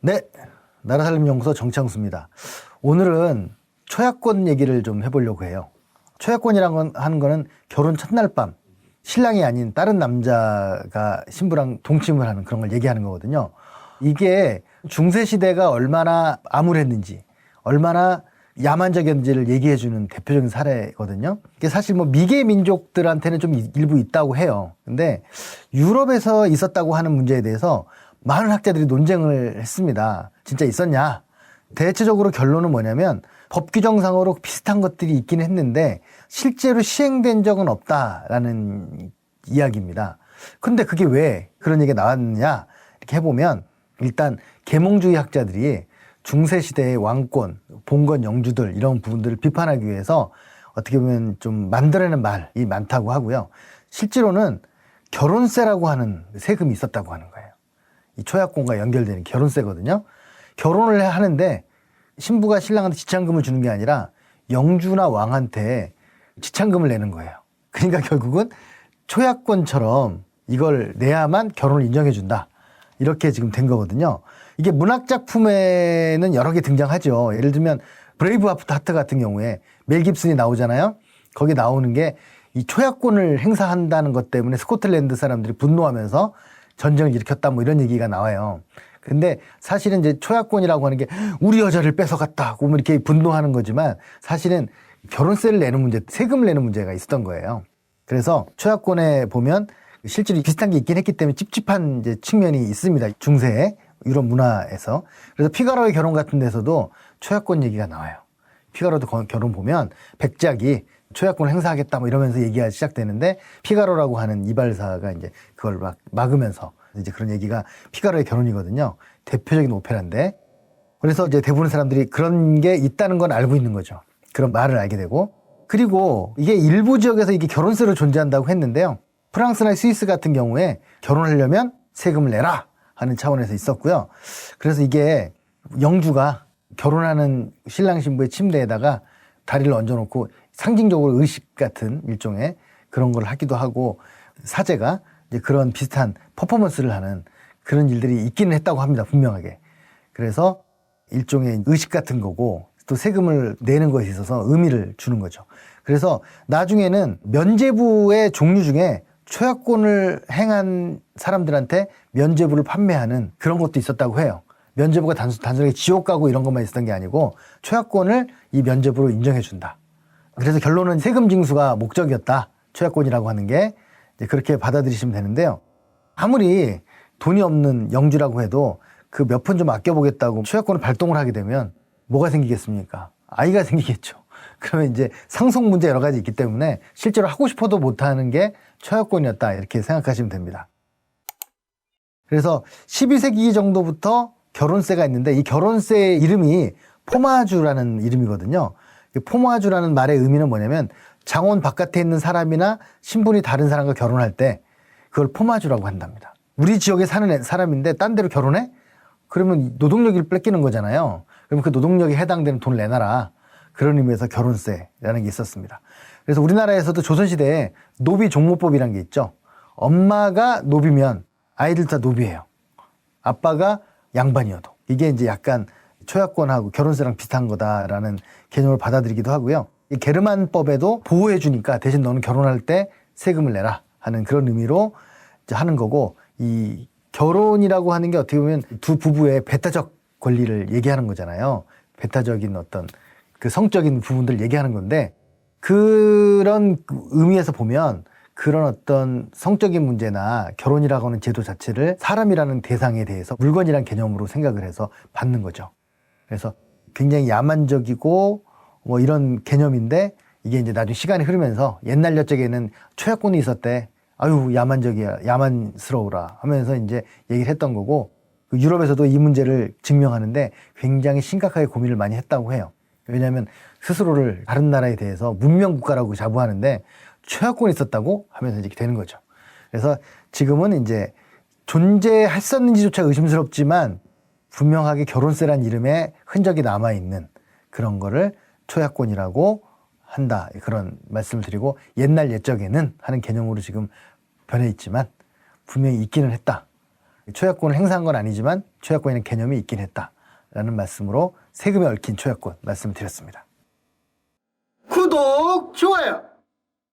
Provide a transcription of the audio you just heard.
네, 나라살림연구소 정창수입니다. 오늘은 초약권 얘기를 좀 해보려고 해요. 초약권이란 건 하는 거는 결혼 첫날 밤 신랑이 아닌 다른 남자가 신부랑 동침을 하는 그런 걸 얘기하는 거거든요. 이게 중세 시대가 얼마나 암울했는지, 얼마나 야만적이었는지를 얘기해주는 대표적인 사례거든요. 이게 사실 뭐 미개 민족들한테는 좀 일부 있다고 해요. 근데 유럽에서 있었다고 하는 문제에 대해서 많은 학자들이 논쟁을 했습니다. 진짜 있었냐? 대체적으로 결론은 뭐냐면 법 규정상으로 비슷한 것들이 있긴 했는데 실제로 시행된 적은 없다라는 이야기입니다. 근데 그게 왜 그런 얘기가 나왔느냐? 이렇게 해보면 일단 계몽주의 학자들이 중세 시대의 왕권, 봉건 영주들 이런 부분들을 비판하기 위해서 어떻게 보면 좀 만들어낸 말이 많다고 하고요. 실제로는 결혼세라고 하는 세금이 있었다고 하는 거예요. 이 초약권과 연결되는 결혼세거든요. 결혼을 하는데 신부가 신랑한테 지참금을 주는 게 아니라 영주나 왕한테 지참금을 내는 거예요. 그러니까 결국은 초약권처럼 이걸 내야만 결혼을 인정해 준다. 이렇게 지금 된 거거든요. 이게 문학 작품에는 여러 개 등장하죠. 예를 들면 브레이브 하트 같은 경우에 멜 깁슨이 나오잖아요. 거기 나오는 게 이 초약권을 행사한다는 것 때문에 스코틀랜드 사람들이 분노하면서 전쟁을 일으켰다 뭐 이런 얘기가 나와요. 근데 사실은 이제 초약권이라고 하는 게 우리 여자를 뺏어갔다 고 뭐 이렇게 분노하는 거지만 사실은 결혼세를 내는 문제, 세금을 내는 문제가 있었던 거예요. 그래서 초약권에 보면 실제로 비슷한 게 있긴 했기 때문에 찝찝한 이제 측면이 있습니다. 중세 유럽 문화에서. 그래서 피가로의 결혼 같은 데서도 초약권 얘기가 나와요. 피가로도 거- 결혼 보면 백작이 초약권을 행사하겠다 뭐 이러면서 얘기가 시작되는데 피가로라고 하는 이발사가 이제 그걸 막 막으면서 이제 그런 얘기가 피가로의 결혼이거든요. 대표적인 오페라인데 그래서 이제 대부분 사람들이 그런 게 있다는 건 알고 있는 거죠. 그런 말을 알게 되고 그리고 이게 일부 지역에서 이게 결혼세로 존재한다고 했는데요. 프랑스나 스위스 같은 경우에 결혼하려면 세금을 내라 하는 차원에서 있었고요. 그래서 이게 영주가 결혼하는 신랑 신부의 침대에다가 다리를 얹어놓고 상징적으로 의식 같은 일종의 그런 걸 하기도 하고 사제가 이제 그런 비슷한 퍼포먼스를 하는 그런 일들이 있기는 했다고 합니다. 분명하게. 그래서 일종의 의식 같은 거고 또 세금을 내는 것에 있어서 의미를 주는 거죠. 그래서 나중에는 면제부의 종류 중에 초약권을 행한 사람들한테 면제부를 판매하는 그런 것도 있었다고 해요. 면제부가 단순, 단순하게 지옥 가고 이런 것만 있었던 게 아니고 초약권을 이 면제부로 인정해 준다. 그래서 결론은 세금 징수가 목적이었다. 초약권이라고 하는 게 그렇게 받아들이시면 되는데요. 아무리 돈이 없는 영주라고 해도 그 몇 푼 좀 아껴보겠다고 초약권을 발동을 하게 되면 뭐가 생기겠습니까? 아이가 생기겠죠. 그러면 이제 상속 문제 여러 가지 있기 때문에 실제로 하고 싶어도 못하는 게 초약권이었다. 이렇게 생각하시면 됩니다. 그래서 12세기 정도부터 결혼세가 있는데 이 결혼세의 이름이 포마주라는 이름이거든요. 이 포마주라는 말의 의미는 뭐냐면 장원 바깥에 있는 사람이나 신분이 다른 사람과 결혼할 때 그걸 포마주라고 한답니다. 우리 지역에 사는 애- 사람인데 딴 데로 결혼해? 그러면 노동력을 뺏기는 거잖아요. 그럼 그 노동력에 해당되는 돈을 내놔라. 그런 의미에서 결혼세라는 게 있었습니다. 그래서 우리나라에서도 조선시대에 노비 종모법이라는 게 있죠. 엄마가 노비면 아이들 다 노비예요. 아빠가 양반이어도 이게 이제 약간 초약권하고 결혼세랑 비슷한 거다라는 개념을 받아들이기도 하고요. 이 게르만법에도 보호해 주니까 대신 너는 결혼할 때 세금을 내라 하는 그런 의미로 이제 하는 거고 이 결혼이라고 하는 게 어떻게 보면 두 부부의 배타적 권리를 얘기하는 거잖아요. 배타적인 어떤 그 성적인 부분들을 얘기하는 건데 그런 의미에서 보면 그런 어떤 성적인 문제나 결혼이라고 하는 제도 자체를 사람이라는 대상에 대해서 물건이란 개념으로 생각을 해서 받는 거죠. 그래서 굉장히 야만적이고 뭐 이런 개념인데 이게 이제 나중에 시간이 흐르면서 옛날 옛적에는 초약권이 있었대. 아유, 야만적이야. 야만스러워라. 하면서 이제 얘기를 했던 거고 그 유럽에서도 이 문제를 증명하는데 굉장히 심각하게 고민을 많이 했다고 해요. 왜냐하면 스스로를 다른 나라에 대해서 문명 국가라고 자부하는데 최약권이 있었다고 하면서 이렇게 되는 거죠. 그래서 지금은 이제 존재했었는지조차 의심스럽지만 분명하게 결혼세란 이름에 흔적이 남아 있는 그런 거를 초약권이라고 한다 그런 말씀을 드리고 옛날 옛적에는 하는 개념으로 지금 변해 있지만 분명히 있기는 했다 초약권을 행사한 건 아니지만 초약권에는 개념이 있긴 했다라는 말씀으로 세금에 얽힌 초약권 말씀드렸습니다. 구독, 좋아요.